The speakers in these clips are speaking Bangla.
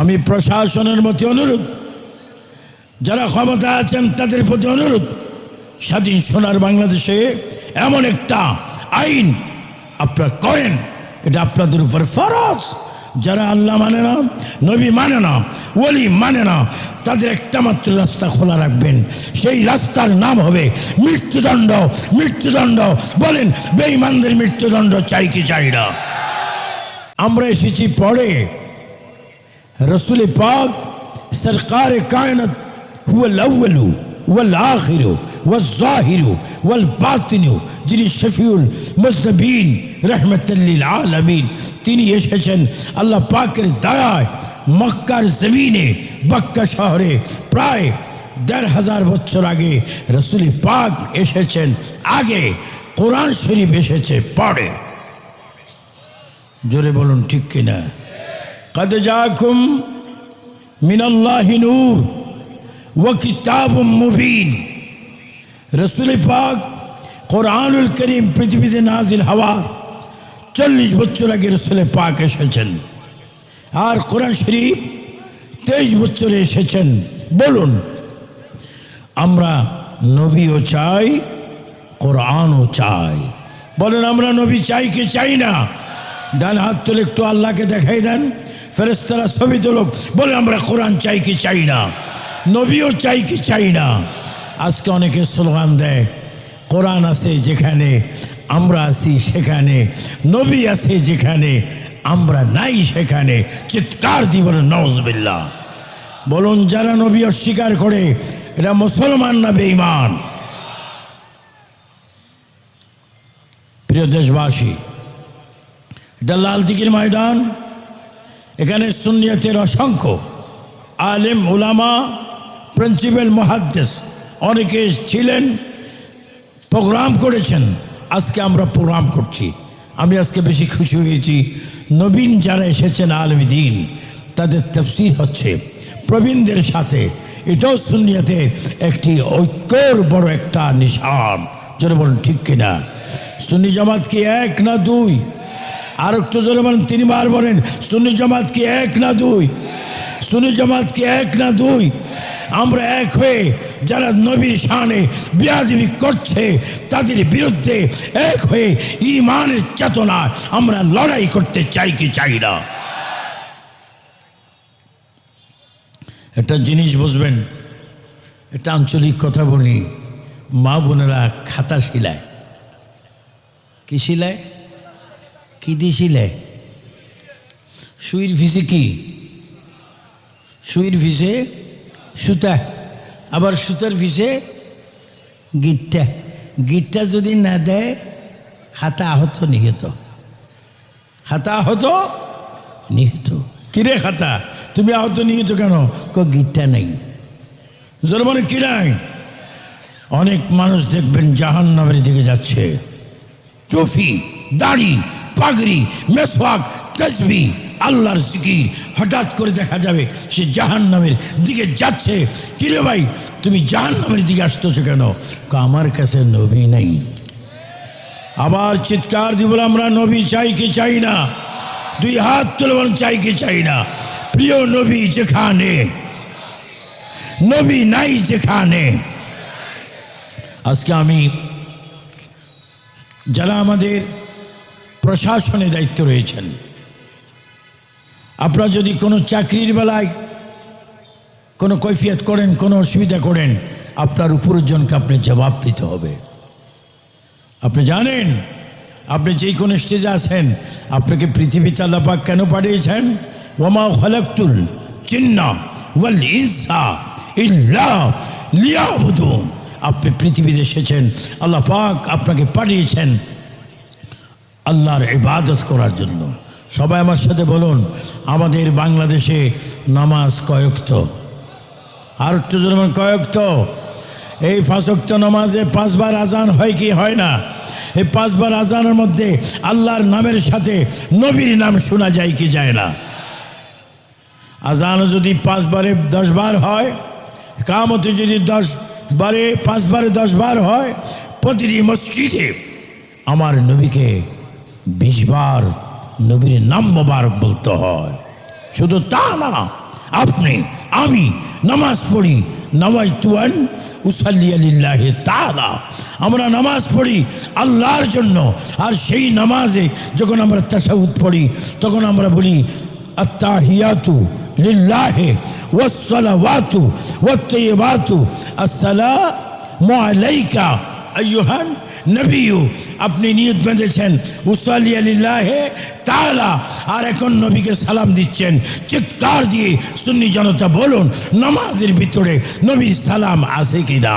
আমি প্রশাসনের মধ্যে অনুরোধ, যারা ক্ষমতা আছেন তাদের প্রতি অনুরোধ, স্বাধীন সোনার বাংলাদেশে এমন একটা আইন আপনারা করেন, এটা আপনাদের উপর ফরজ। যারা আল্লাহ মানে না, নবী মানে না, ওলি মানে না, তাদের একটা মাত্র রাস্তা খোলা রাখবেন। সেই রাস্তার নাম হবে মৃত্যুদণ্ড। মৃত্যুদণ্ড বলেন, বেঈমানদের মৃত্যুদণ্ড চাই কি চাই না। আমরা এসেছি পরে रसूल पाक सरकार कायनत हुवल अव्वलु वल आखिरु वल जाहिरु वल बातिनु যিনি শফিউল মুজনবিন রহমতুল্লিল আলমিন তিনি এসেছেন আল্লাহ পাকের দয়ায় মক্কার জমিনে মক্কা শহরে প্রায় দেড় হাজার বছর আগে রসুল পাক এসেছেন আগে কোরআন শরীফ এসেছে পরে জোরে বলুন ঠিক কিনা কদজাকুম মিনাল্লাহি নূর ও কিতাব মুবিন রসুল পাক কোরআনুল করিম পৃথিবীতে নাজিল হওয়ার চল্লিশ বছর আগে রসুল পাক এসেছেন আর কোরআন শরীফ তেইশ বছরে এসেছেন বলুন আমরা নবীও চাই কোরআনও চাই বলুন আমরা নবী চাই কি চাই না ডান হাত তুলে একটু আল্লাহকে দেখাই দেন ফেরেস্তারা ছবি তুলুক বলে আমরা কোরআন চাই কি চাই না, নবীও চাই কি চাই না। আজকে অনেকে স্লোগান দেয়, কোরআন আছে যেখানে আমরা আছি সেখানে, নবী আছে যেখানে, আমরা নাই সেখানে, চিৎকার দি বলে নওয়াজবিল্লা বলুন, যারা নবী অস্বীকার করে এটা মুসলমান না বেঈমান? প্রিয় দেশবাসী, এটা লাল দিঘির ময়দান এখানে সুনিয়তের অসংখ্য আলেম ওলামা প্রিন্সিপাল মহাদ্দেশ অনেকে ছিলেন প্রোগ্রাম করেছেন। আজকে আমরা প্রোগ্রাম করছি। আমি আজকে বেশি খুশি হয়েছি। নবীন যারা এসেছেন আলমী দিন, তাদের তফসির হচ্ছে প্রবীণদের সাথে। এটাও সুনিয়তে একটি ঐক্যর বড় একটা নিশান। যেটা বলুন, ঠিক কিনা? সুন্নি জামাত কি এক না দুই আর একটু জোরে বলেন, তিনবার বলেন, সুন্নি জামাত কি এক না দুই? সুন্নি জামাত কি এক না দুই? আমরা এক হয়ে যারা নবীর শানে বিয়াদিবি করছে, তাদের বিরুদ্ধে এক হয়ে ইমানের চেতনা আমরা লড়াই করতে চাই কি চাই না? একটা জিনিস বুঝবেন এটা আঞ্চলিক কথা বলি, মা বোনেরা খাতা শিলায়। কি শিলায়? কি দিছিলে? সুইর ভিসে কি? সুইর ভিসে সুতা। আবার সুতার ভিসে গিটটা। গিটটা যদি না দেয় খাতা আহত নিহত। খাতা আহত নিহত। কিরে খাতা? তুমি আহত নিহত কেন? ক গিটটা নেই। জোর মানে কি নাই? অনেক মানুষ দেখবেন জাহান নামের দিকে যাচ্ছে। টফি দাড়ি পাগড়ি, মেসওয়াক তসবি আল্লাহর জিকির হঠাৎ করে দেখা যাবে সে জাহান নামের দিকে যাচ্ছে। কিরে ভাই, তুমি জাহান নামের দিকে আসতেছো কেন? আমার কাছে নবী নেই। আবার চিৎকার দিব আমরা নবী চাই কি চাই না? দুই হাত তুলে বলেন, চাই কি চাই না? প্রিয় নবী যেখানে, নবী নাই যেখানে। আজকে আমি, যারা আমাদের প্রশাসনে দায়িত্ব রয়েছেন। আপনারা যদি কোনো চাকরির বেলায় কোনো কৈফিয়ত করেন, কোনো অসুবিধা করেন, আপনার উপরজনকে আপনি জবাব দিতে হবে। আপনি জানেন, আপনি যেই কোনো স্টেজে আছেন, আপনাকে পৃথিবীতে আল্লাপাক কেন পাঠিয়েছেন? ওমা খলাক্তুল চিন্না ওয়াল ইনসা ইল্লা লিয়াবুদুন। আপনি পৃথিবীতে এসেছেন, আল্লাহ পাক আপনাকে পাঠিয়েছেন। আল্লাহর ইবাদত করার জন্য। সবাই আমার সাথে বলুন, আমাদের বাংলাদেশে নামাজ কয়ক্ত? আর একটু যেমন কয়ক্ত? এই ফাঁসক্ত নামাজে পাঁচবার আজান হয় কি হয় না? এই পাঁচবার আজানের মধ্যে আল্লাহর নামের সাথে নবীর নাম শোনা যায় কি যায় না? আজান যদি পাঁচবারে দশবার হয় কামতে যদি দশ বারে পাঁচবারে দশবার হয়, প্রতিটি মসজিদে আমার নবীকে বিশবার নবীর নাম মোবারক বলতে হয়। শুধু তা না, আপনি, আমি নামাজ পড়ি নামাই তুয়ান উসাল্লি আলিল্লাহে তালা আমরা নামাজ পড়ি আল্লাহর জন্য, আর সেই নামাজে যখন আমরা তাসাউদ পড়ি, তখন আমরা বলি আত্মাহিয়াতু লিল্লাহে ওয়াসসালাওয়াতু ওয়াত্তাইয়িবাতু আসসালামু আলাইকা আইয়ুহান নবীও আপনি নিয়ত বেঁধেছেন। উসালি আলিল্লাহে তালা আর এখন নবীকে সালাম দিচ্ছেন। চিৎকার দিয়ে সুন্নি জনতা বলুন, নামাজের ভিতরে নবীর সালাম আছে কিনা?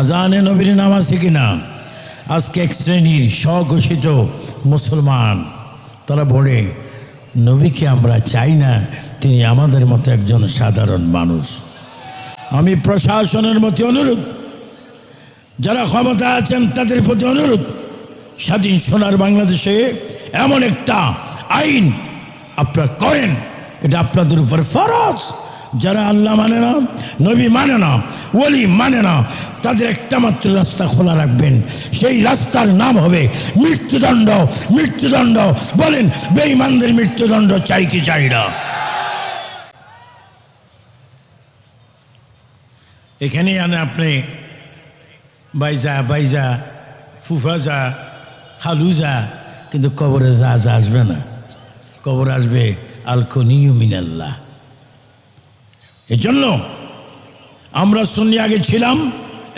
আজানে নবীর নাম আছে কিনা? আজকে এক শ্রেণির স্বঘোষিত মুসলমান, তারা বলে, নবীকে আমরা চাই না, তিনি আমাদের মতো একজন সাধারণ মানুষ। আমি প্রশাসনের মতো অনুরোধ যারা ক্ষমতা আছেন, তাদের প্রতি অনুরোধ, স্বাধীন সোনার বাংলাদেশে এমন একটা আইন আপনারা করেন, এটা আপনাদের উপর ফরজ। যারা আল্লাহ মানে না, নবী মানে না, ওলি মানে না, তাদের একটা মাত্র রাস্তা খোলা রাখবেন। সেই রাস্তার নাম হবে মৃত্যুদণ্ড। মৃত্যুদণ্ড বলেন, বেঈমানদের মৃত্যুদণ্ড চাই কি চাই না। এখানেই আনে আপনি বাইজা বাইজা ফুফাজা খালুজা কিন্তু কবরে যা যা আসবে না। কবর আসবে আলকনিউ মিনাল্লাহ। এজন্য আমরা সুন্নি আগে ছিলাম,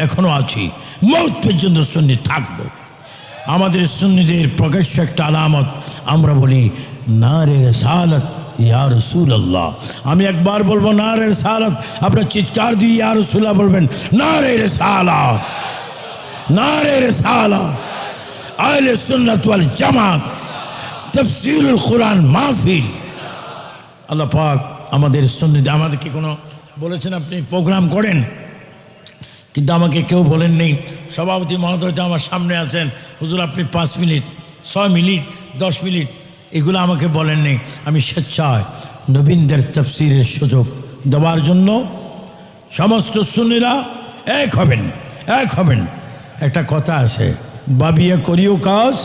এখনও আছি। মৌত পর্যন্ত সুন্নি থাকব। আমাদের সুন্নিদের প্রকাশ্য একটা আলামত, আমরা বলি না রে সালত ইয়া রসুল আল্লাহ আমি একবার বলব না রে সালত আপনার চিৎকার দিয়ে ইয়া রসুল্লাহ বলবেন না রে সালাত না রে সালাত আহলে সুন্নাত ওয়াল জামাত তফসিরুল কোরআন মাহফিল আল্লাহ পাক আমাদের সন্নিধি আমাদেরকে কোনো বলেছেন আপনি? প্রোগ্রাম করেন? কিন্তু আমাকে কেউ বলেন নেই সভাপতি মহোদয় তো আমার সামনে আছেন। হুজুর, আপনি পাঁচ মিনিট, ছয় মিনিট, দশ মিনিট এগুলো আমাকে বলেন নেই আমি স্বেচ্ছায় নবীনদের তফসিরের সুযোগ দেওয়ার জন্য সমস্ত সুন্নিরা এক হবেন এক হবেন। একটা কথা আছে, বাবিয়া করিও কাজ।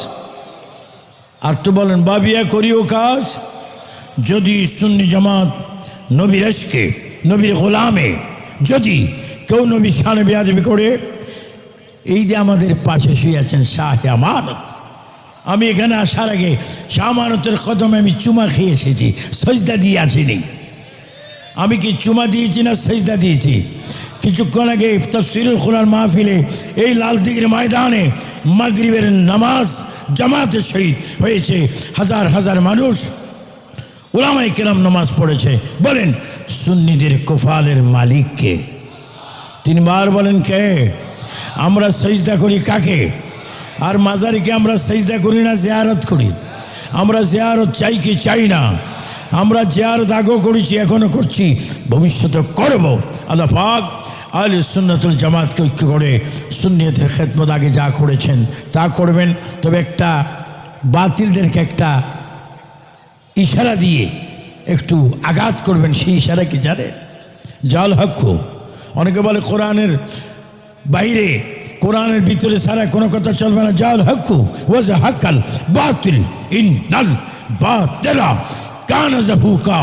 আর তো বলেন, বাবিয়া করিও কাজ? যদি সুন্নি জামাত নবীর এসকে নবীর গোলামে, যদি কেউ নবী শানে বেয়াদবি করে, এই যে আমাদের পাশে শুয়ে আছেন শাহ আমানত, আমি এখানে আসার আগে শাহ আমানতের কদমে আমি চুমা খেয়ে এসেছি, সজদা দিয়ে আসিনি। আমি কি চুমা দিয়েছি না সজদা দিয়েছি? কিছুক্ষণ আগে তফসিরুল কোরআন মাহফিলে এই লালদিঘির ময়দানে মাগরিবের নামাজ জামাতে শহীদ হয়েছে। হাজার হাজার মানুষ ওলামাই কেরাম নামাজ পড়েছে। বলেন, সুন্নিদের কোফালের মালিককে তিনবার বলেন কে? আমরা সেজদা করি কাকে? আর মাজারিকে আমরা সেজদা করি না, জিয়ারত করি? আমরা জিয়ারত চাই কি চাই না? আমরা জিয়ারত আগেও করেছি এখনও করছি। ভবিষ্যতে করব। আল্লাহ পাক আলে সুন্নতুল জামাতকে ঐক্য করে সুন্নিয়তের খেদমত আগে যা করেছেন, তা করবেন। তবে একটা বাতিলদেরকে একটা ইশারা দিয়ে একটু আঘাত করবেন, সেই ইশারা কি জানে? জাল হক্কু অনেকে বলে কোরআনের বাইরে, কোরআনের ভিতরে ছাড়া কোনো কথা চলবে না। জাল হক্কু ওয়াজ হাক্কাল বাতিল। ইন নাল বাতেলা। কান জাহুকা,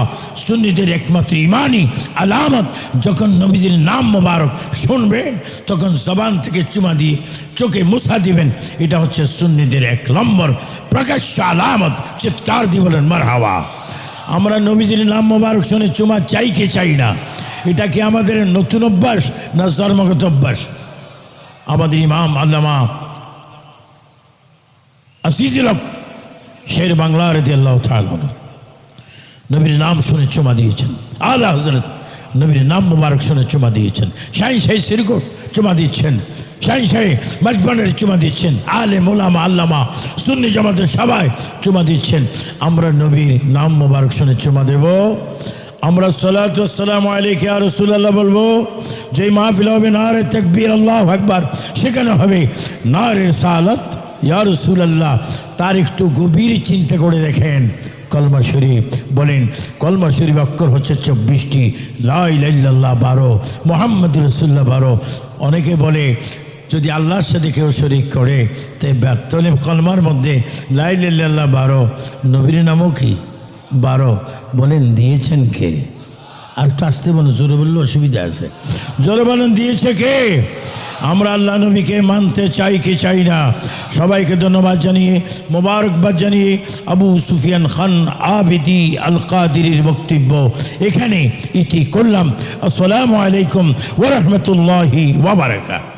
সুন্নিদের একমাত্র ইমানি, আলামত। যখন নবীজির নাম মোবারক শুনবেন, তখন জবান থেকে চুমা দিয়ে চোখে মুসা দিবেন। এটা হচ্ছে সুন্নিদের এক নম্বর প্রকাশ্য আলামত, চিৎকার দিয়ে বলেন মার হাওয়া আমরা নবীজির নাম মোবারক শুনে চুমা চাই কে চাই না? এটা কি আমাদের নতুন অভ্যাস না জন্মগত অভ্যাস? আমাদের ইমাম, আল্লামা আসিজুল শের বাংলা রেদি আল্লাহ নবীর নাম শুনে চুমা দিয়েছেন। আলা হজরত নবীর নাম মুবারক শুনে চুমা দিয়েছেন। শাহি শাহি সিরকোট চুমা দিচ্ছেন। শাহি শাহি মজবানের চুমা দিচ্ছেন। আলে মোলামা, আল্লামা, সুন্নি জামাতের সবাই চুমা দিচ্ছেন। আমরা নবীর নাম মুবারক শুনে চুমা দেব। আমরা সালাতাম আলিকে আর রসুল্লাহ বলব, যেই মাহফিল হবে নারে তকবীর, আল্লাহ আকবার। সেখানে হবে নারে সালাত, ইয়া রসুল্লাহ তার একটু গভীর চিন্তা করে দেখেন। কলমা শরীফ। বলেন, কলমা শরীফ অক্ষর হচ্ছে চব্বিশটি। লাইল্লাহ বারো, মোহাম্মদ রসুল্লাহ বারো। অনেকে বলে, যদি আল্লাহর সাথে কেউ শরিক করে তাই তাহলে কলমার মধ্যে লাইল্লাহ বারো, নবীর নামও কি? বারো। বলেন, দিয়েছেন কে? আর একটু আসতে বলুন, জোরে বললে অসুবিধা আছে। জোরে বলেন, দিয়েছে কে? আমরা আল্লাহ নবীকে মানতে চাই কি চাই না? সবাইকে ধন্যবাদ জানিয়ে, মোবারকবাদ জানিয়ে আবু সুফিয়ান খান আবিদি আল কাদির বক্তব্য এখানে ইতি করলাম। আসসালামু আলাইকুম ওরহমতুল্লাহি ওবরাকাত